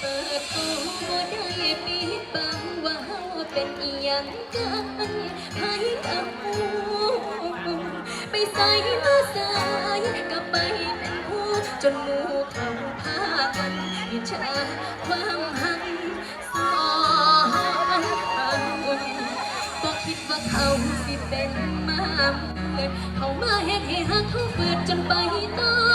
เปิดตัได้ปีบังว่าเป็นอีหยังกันให้กับผู้ไปใส่มาใส่ก็ไปเป็นผู้จนมู่เขาพากันอิจฉาความหันสอนบอกคิดว่าเขาสิเป็นมาเปิดเขามาเห็นให้หักเขาเปิดจนไปต่อ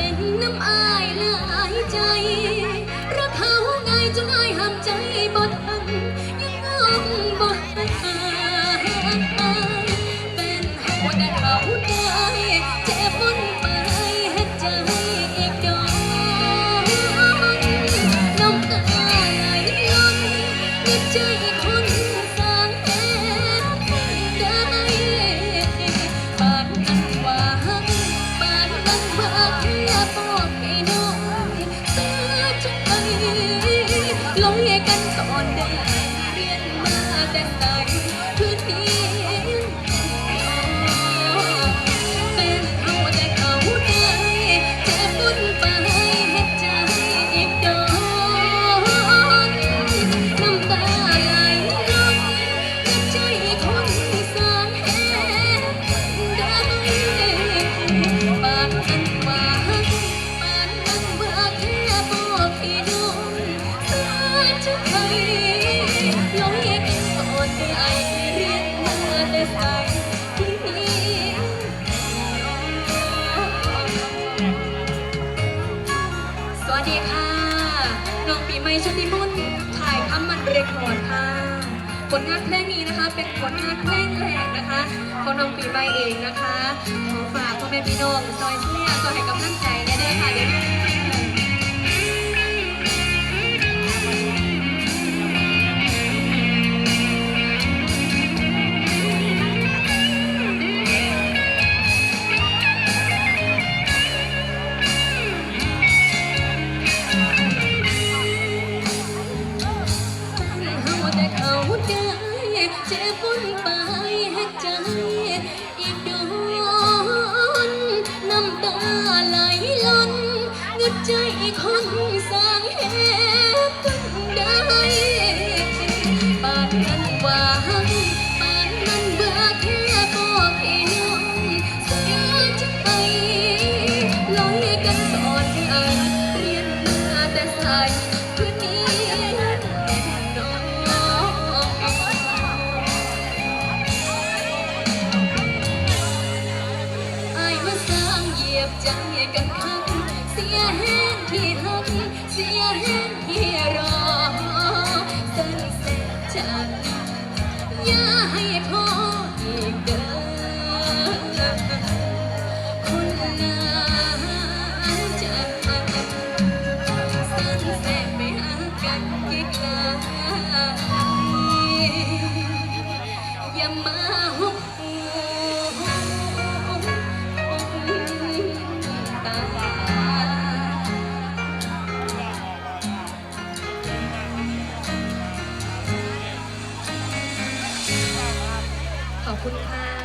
เป็นน้ำอายหลายใจ รักเขาง่ายจนอายห้ามใจบ่ทันยังงงบ่ทันเป็นเขาแต่เขาได้เจ็บบนไปเฮ็ดใจอีกดอกน้ำตาไหลล้นเงินใจคน วัสดีค่ะ น้องปีใหม่ชุติมุนถ่ายคำมันเรคคอร์ดค่ะ ผลงานเพลงนี้นะคะ เป็นผลงานเพลงแรกนะคะของน้องปีใหม่เองนะคะ ขอฝากพ่อแม่พี่น้องซอยเชียร์ซอยให้กำลังใจได้ด้วยค่ะเดี๋ยว ใจกันคักเสียแห้งที่หักเสียแห้งที่รอสันเสร็จจากอย่าให้พ่ออีกเด้อคนหน้าจะสันเสร็จไปหากันกี่ครั้งอย่ามา คุณค่ะ